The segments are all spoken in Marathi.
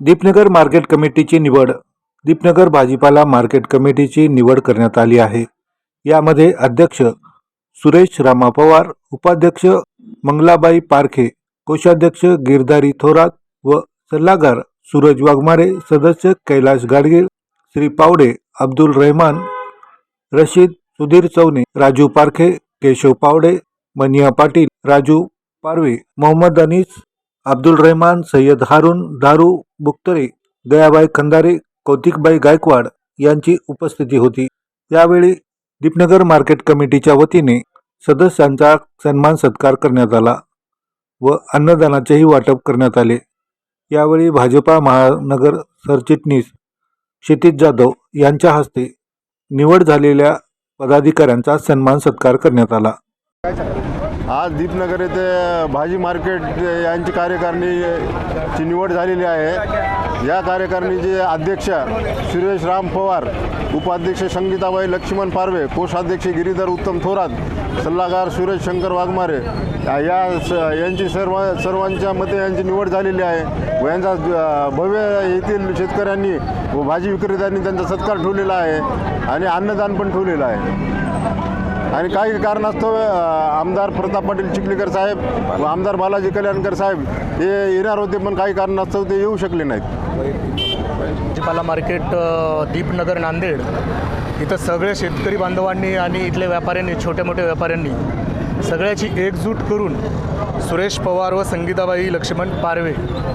दीपनगर मार्केट कमिटीची निवड. दीपनगर भाजीपाला मार्केट कमिटीची निवड करण्यात आली आहे. यामध्ये अध्यक्ष सुरेश रामा पवार उपाध्यक्ष मंगलाबाई पारखे कोषाध्यक्ष गिरधारी थोरात व सल्लागार सूरज वाघमारे सदस्य कैलाश गाडगीळ श्री पावडे अब्दुल रहमान रशीद सुधीर चौने राजू पारखे केशव पावडे मनिया पाटील राजू पारवे मोहम्मद अनीस अब्दुल रहमान सय्यद हारून दारू बुक्तरे दयाबाई खंदारे कौतिकबाई गायकवाड यांची उपस्थिती होती. यावेळी दीपनगर मार्केट कमिटीच्या वतीने सदस्यांचा सन्मान सत्कार करण्यात आला व अन्नदानाचेही वाटप करण्यात आले. यावेळी भाजपा महानगर सरचिटणीस क्षितिज जाधव यांच्या हस्ते निवड झालेल्या पदाधिकाऱ्यांचा सन्मान सत्कार करण्यात आला. आज दीपनगर येथे भाजी मार्केट यांची कार्यकारिणीची निवड झालेली आहे. या कार्यकारिणीचे अध्यक्ष सुरेश राम पवार उपाध्यक्ष संगीताबाई लक्ष्मण पारवे कोषाध्यक्ष गिरीधर उत्तम थोरात सल्लागार सुरेश शंकर वाघमारे या स यांची सर्व सर्वांच्या मते यांची निवड झालेली आहे व यांचा भव्य येथील शेतकऱ्यांनी व भाजी विक्रेत्यांनी त्यांचा सत्कार ठेवलेला आहे आणि अन्नदान पण ठेवलेलं आहे. आणि काही कारणास्तव आमदार प्रताप पाटील चिखलीकर साहेब व आमदार बालाजी कल्याणकर साहेब हे येणार होते पण काही कारणास्तव ते येऊ शकले नाहीत. भाजीपाला मार्केट दीपनगर नांदेड. इथं सगळे शेतकरी बांधवांनी आणि इथल्या व्यापाऱ्यांनी छोट्या मोठ्या व्यापाऱ्यांनी सगळ्याची एकजूट करून सुरेश पवार व संगीताबाई लक्ष्मण पारवे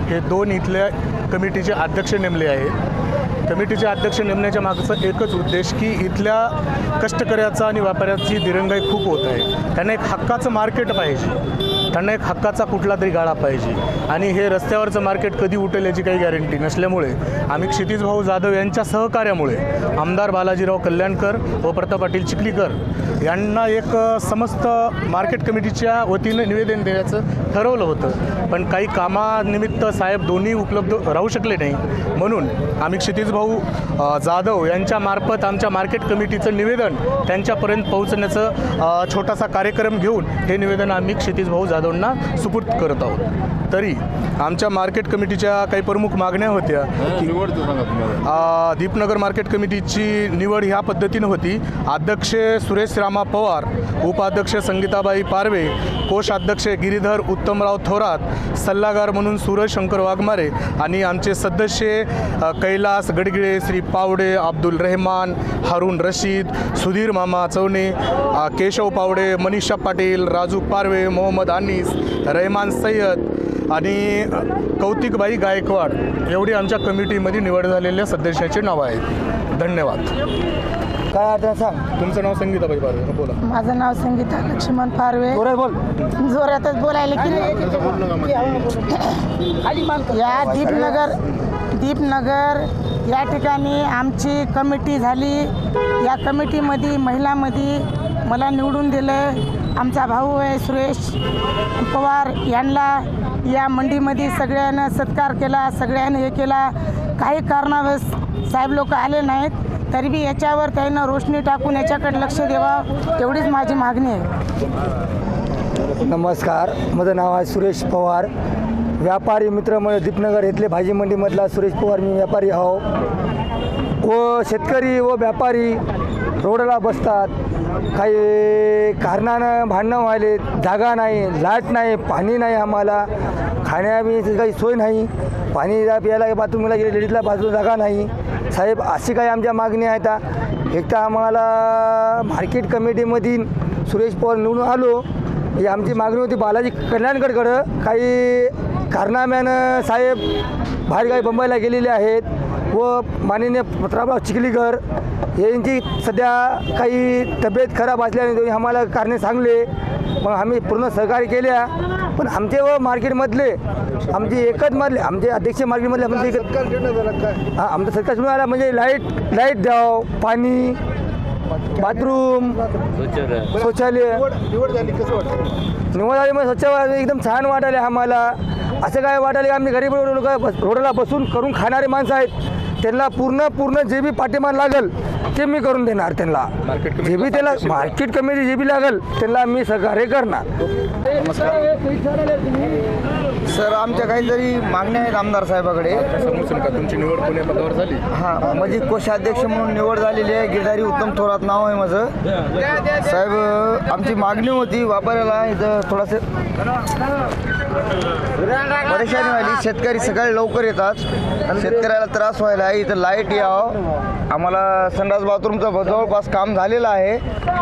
हे दोन इथल्या कमिटीचे अध्यक्ष नेमले आहेत कमिटीचे अध्यक्ष नेमण्याच्या मागचा एकच उद्देश की इथल्या कष्टकऱ्याचा आणि व्यापाऱ्याची दिरंगाई खूप होत आहे. त्यांना एक हक्काचं मार्केट पाहिजे. त्यांना एक हक्काचा कुठला तरी गाळा पाहिजे. आणि हे रस्त्यावरचं मार्केट कधी उठेल याची काही गॅरंटी नसल्यामुळे आम्ही क्षितिज भाऊ जाधव यांच्या सहकार्यामुळे आमदार बालाजीराव कल्याणकर व प्रताप पाटील चिखलीकर यांना एक समस्त मार्केट कमिटीच्या वतीनं निवेदन देण्याचं ठरवलं होतं. पण काही कामानिमित्त साहेब दोन्ही उपलब्ध राहू शकले नाही. म्हणून आम्ही क्षितिज भाऊ जाधव यांच्या मार्फत आमच्या मार्केट कमिटीचं निवेदन त्यांच्यापर्यंत पोहोचण्याचं छोटासा कार्यक्रम घेऊन हे निवेदन आम्ही क्षितिज भाऊ जाधवांना सुपूर्द करत आहोत. तरी आमच्या मार्केट कमिटीच्या काही प्रमुख मागण्या होत्या की दीपनगर मार्केट कमिटीची निवड ह्या पद्धतीनं होती. अध्यक्ष सुरेश रामा पवार उपाध्यक्ष संगीताबाई पारवे कोषाध्यक्ष गिरीधर उत्तमराव थोरात सल्लागार म्हणून सूरज शंकर वाघमारे आणि आमचे सदस्य कैलास गडगिळे श्री पावडे अब्दुल रहमान हारून रशीद सुधीर मामा अ, केशव पावडे मनीषा पाटील राजू पारवे मोहम्मद अनीस रहमान सय्यद आणि कौतिकबाई गायकवाड एवढी आमच्या कमिटीमध्ये निवड झालेल्या सदस्याची नावं आहेत. धन्यवाद. काय अडचण सांग. तुमचं नाव संगीताबाई पारवे. बोला. माझं नाव संगीता लक्ष्मण पारवे. जोरात बोल. जोरातच बोलायला की या दीपनगर दीपनगर या ठिकाणी आमची कमिटी झाली. या कमिटीमध्ये महिलामध्ये मला निवडून दिलं. आमचा भाऊ आहे सुरेश पवार यांना या मंडीमध्ये सगळ्यांना सत्कार केला सगळ्यांनी हे केला. काही कारणावश साहेब लोक आले नाहीत तरी बी याच्यावर त्यांना रोशनी टाकून याच्याकडे लक्ष द्यावा एवढीच माझी मागणी आहे. नमस्कार माझं नाव आहे सुरेश पवार. व्यापारी मित्र म दीपनगर येथले भाजी मंडीमधला सुरेश पवार मी व्यापारी आहो. व शेतकरी व व्यापारी रोडला बसतात. काही कारणानं भांडणं व्हायले जागा नाही लाट नाही पाणी नाही आम्हाला. खाण्यापिण्याची काही सोय नाही. पाणी प्यायला बाथरूमला गेले लेडीजला बाजू जागा नाही. साहेब अशी काही आमच्या मागणी आहेत. एक तर आम्हाला मार्केट कमिटीमधील सुरेश पवार निवडून आलो. ही आमची मागणी होती बालाजी कल्याणकडकडं काही कारनाम्यानं साहेब बाहेरगावी बंबईला गेलेले आहेत व माननीय पत्राबराव चिखलीकर यांची सध्या काही तब्येत खराब असल्याने आम्हाला कारणे सांगले. मग आम्ही पूर्ण सहकार्य केल्या. पण आमचे व मार्केटमधले आमचे एकच मधले आमचे अध्यक्ष मार्केटमधले आमचे एकच हां आमचं सरकार सुरू आला म्हणजे लाइट लाइट द्याव पाणी बाथरूम शौचालय. निवड झाली मग स्वच्छ एकदम छान वाटायले आम्हाला. असं काय वाटायले आम्ही गरीब लोक रोडला बसून करून खाणारे माणसं आहेत. त्यांना पूर्ण पूर्ण जे बी पाठिंबा लागल ते मी करून देणार त्यांना. जे बी त्याला मार्केट कमिटी जे बी लागेल त्यांना मी सहकार्य करणार. सर आमच्या काहीतरी मागण्या आहेत आमदार साहेबाकडे. समजून का? तुमची निवड कोण्या पदावर झाली? हा म्हणजे कोषाध्यक्ष म्हणून निवड झालेली आहे. गिरधारी उत्तम थोरात नाव आहे माझं. साहेब आमची मागणी होती व्यापाऱ्याला इथं थोडंसं परेशानी व्हायली शेतकरी सकाळी लवकर येतात. शेतकऱ्याला त्रास व्हायला आहे. इथं लाइट यावं. आम्हाला संडास बाथरूमचं जवळपास काम झालेलं आहे.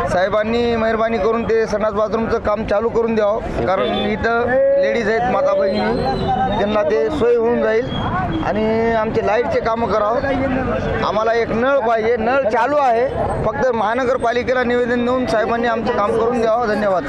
साहेबांनी मेहरबानी करून ते संडास बाथरूमचं काम चालू करून द्यावं. कारण इथं लेडीज आहेत माता बहिणी त्यांना ते सोय होऊन जाईल आणि आमचे लाईटचे कामं करावं. आम्हाला एक नळ पाहिजे. नळ चालू आहे. फक्त महानगरपालिकेला निवेदन देऊन साहेबांनी आमचं काम करून द्यावं. धन्यवाद.